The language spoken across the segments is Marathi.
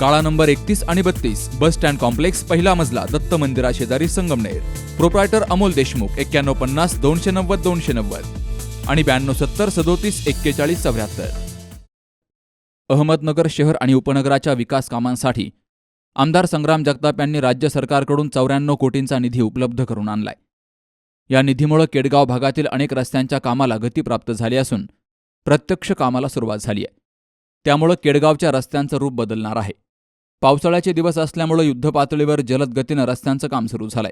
काळा नंबर एकतीस आणि बत्तीस बस स्टँड कॉम्प्लेक्स पहिला मजला दत्त मंदिरा शेजारी संगमनेर. प्रोप्रायटर अमोल देशमुख एक्क्याण्णव पन्नास दोनशे नव्वद दोनशे नव्वद. आणि ब्याण्णव सत्तर सदोतीस एक्केचाळीस चौऱ्याहत्तर. अहमदनगर शहर आणि उपनगराच्या विकास कामांसाठी आमदार संग्राम जगताप यांनी राज्य सरकारकडून चौऱ्याण्णव कोटींचा निधी उपलब्ध करून आणलाय. या निधीमुळे केडगाव भागातील अनेक रस्त्यांच्या कामाला गती प्राप्त झाली असून प्रत्यक्ष कामाला सुरुवात झाली आहे. त्यामुळं केडगावच्या रस्त्यांचं रूप बदलणार आहे. पावसाळ्याचे दिवस असल्यामुळं युद्धपातळीवर जलद गतीनं रस्त्यांचं काम सुरू झालंय.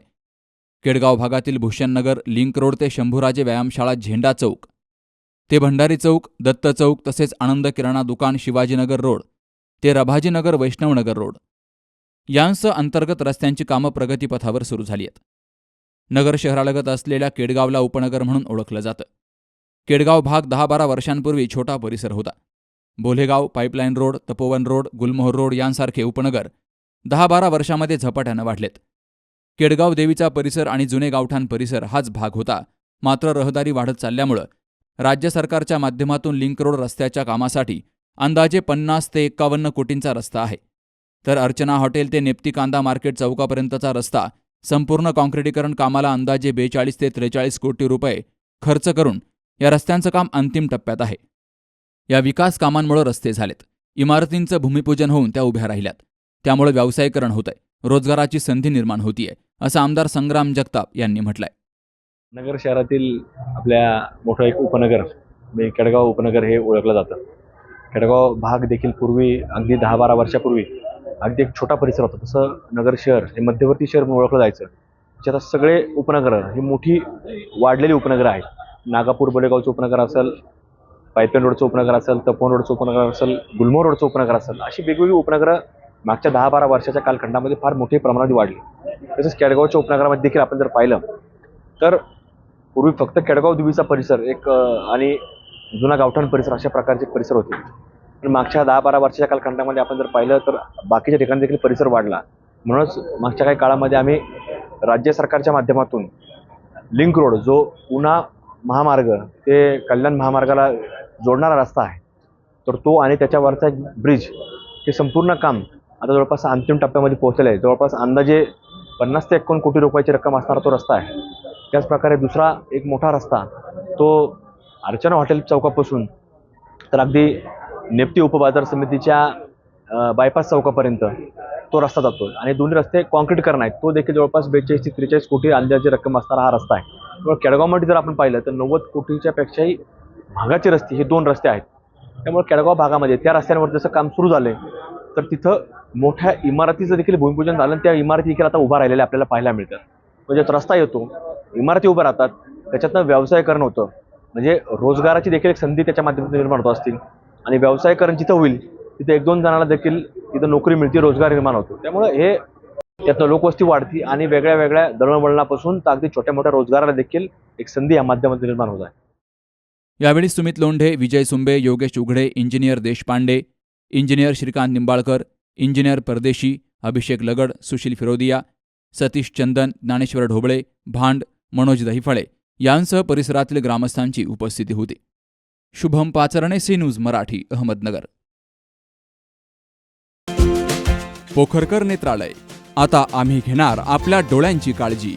केडगाव भागातील भूषणनगर लिंक रोड ते शंभूराजे व्यायामशाळा झेंडा चौक. ते भंडारी चौक दत्त चौक तसेच आनंद किराणा दुकान शिवाजीनगर रोड. ते रभाजीनगर वैष्णवनगर रोड. यांसह अंतर्गत रस्त्यांची कामं प्रगतीपथावर सुरू झाली आहेत नगर शहरालगत असलेल्या केडगावला उपनगर म्हणून ओळखलं जातं. केडगाव भाग दहा बारा वर्षांपूर्वी छोटा परिसर होता. Bolegaon pipeline road Tapovan road Gulmohar road यांसारखे उपनगर दहा बारा वर्षामध्ये झपाट्यानं वाढलेत. केडगाव देवीचा परिसर आणि जुने गावठाण परिसर हाच भाग होता. मात्र रहदारी वाढत चालल्यामुळं राज्य सरकारच्या माध्यमातून लिंक रोड रस्त्याच्या कामासाठी अंदाजे पन्नास ते एक्कावन्न कोटींचा रस्ता आहे. तर अर्चना हॉटेल ते नेप्ती कांदा मार्केट चौकापर्यंतचा रस्ता संपूर्ण काँक्रिटीकरण कामाला अंदाजे बेचाळीस ते त्रेचाळीस कोटी रुपये खर्च करून या रस्त्यांचं काम अंतिम टप्प्यात आहे. या विकास कामांमुळे रस्ते झालेत. इमारतींचं भूमिपूजन होऊन त्या उभ्या राहिल्यात. त्यामुळे व्यावसायीकरण होत आहे रोजगाराची संधी निर्माण होतीये असं आमदार संग्राम जगताप यांनी म्हटलंय. नगर शहरातील आपल्या मोठं एक उपनगर म्हणजे केडगाव उपनगर हे ओळखलं जातं. केडगाव भाग देखील पूर्वी अगदी दहा बारा वर्षापूर्वी अगदी एक छोटा परिसर होता. तसं नगर शहर हे मध्यवर्ती शहर म्हणून ओळखलं जायचं. त्याच्यात आता सगळे उपनगरं ही मोठी वाढलेली उपनगरं आहेत. नागापूर बडेगावचं उपनगर असेल पायपेन रोडचं उपनगर असेल तपोन रोडचं उपनगर असेल गुलमो रोडचं उपनगर असेल अशी वेगवेगळी उपनगरं मागच्या दहा बारा वर्षाच्या कालखंडामध्ये फार मोठ्या प्रमाणात वाढली. तसंच केडगावच्या उपनगरामध्ये देखील आपण जर पाहिलं तर पूर्वी फक्त केडगाव दुबीचा परिसर एक आणि जुना गावठाण परिसर अशा प्रकारचे परिसर होते. पण मागच्या दहा बारा वर्षाच्या कालखंडामध्ये आपण जर पाहिलं तर बाकीच्या ठिकाणी देखील परिसर वाढला. म्हणूनच मागच्या काही काळामध्ये आम्ही राज्य सरकारच्या माध्यमातून लिंक रोड जो उना महामार्ग ते कल्याण महामार्गाला जोडणारा रस्ता आहे. तर तो आणि त्याच्यावरचा एक ब्रिज हे संपूर्ण काम आता जवळपास अंतिम टप्प्यामध्ये पोहोचलेलं आहे. जवळपास अंदाजे पन्नास ते एकोण कोटी रुपयाची रक्कम असणारा तो रस्ता आहे. त्याचप्रकारे दुसरा एक मोठा रस्ता तो अर्चना हॉटेल चौकापासून तर अगदी नेप्ती उपबाजार समितीच्या बायपास चौकापर्यंत तो रस्ता जातो आणि दोन्ही रस्ते कॉन्क्रीटीकरण आहेत. तो देखील जवळपास बेचाळीस ते त्रेचाळीस कोटी अंदाजे रक्कम असणारा हा रस्ता आहे. त्यामुळे केडगावमध्ये जर आपण पाहिलं तर नव्वद कोटीच्या पेक्षाही भागाचे रस्ते हे दोन रस्ते आहेत. त्यामुळे केडगाव भागामध्ये त्या रस्त्यांवर जसं काम सुरू झालं तर तिथं मोठ्या इमारतीचं देखील भूमिपूजन झालं आणि त्या इमारती देखील आता उभा राहिलेल्या आपल्याला पाहायला मिळतात. म्हणजे रस्ता येतो इमारती उभ्या राहतात त्याच्यातनं व्यवसायीकरण होतं. म्हणजे रोजगाराची देखील एक संधी त्याच्या माध्यमातून निर्माण होत असतील आणि व्यवसायीकरण जिथं होईल तिथे एक दोन जणांना देखील तिथं नोकरी मिळते रोजगार निर्माण होतो. त्यामुळे हे त्यातनं लोकवस्ती वाढती आणि वेगळ्या वेगळ्या दळणवळणापासून तर अगदी छोट्या मोठ्या रोजगाराला देखील एक संधी या माध्यमातून निर्माण होत आहे. यावेळी Sumit Londhe Vijay Sumbe Yogesh Ughade engineer Deshpande engineer Shrikant Nimbalkar engineer Pardeshi Abhishek Lagad Sushil Firodia Satish चंदन ज्ञानेश्वर ढोबळे भांड मनोज दहिफळे यांसह परिसरातील ग्रामस्थांची उपस्थिती होती. Shubham Pacharne C news Marathi Ahmednagar. Pokharkar नेत्रालय. आता आम्ही घेणार आपल्या डोळ्यांची काळजी.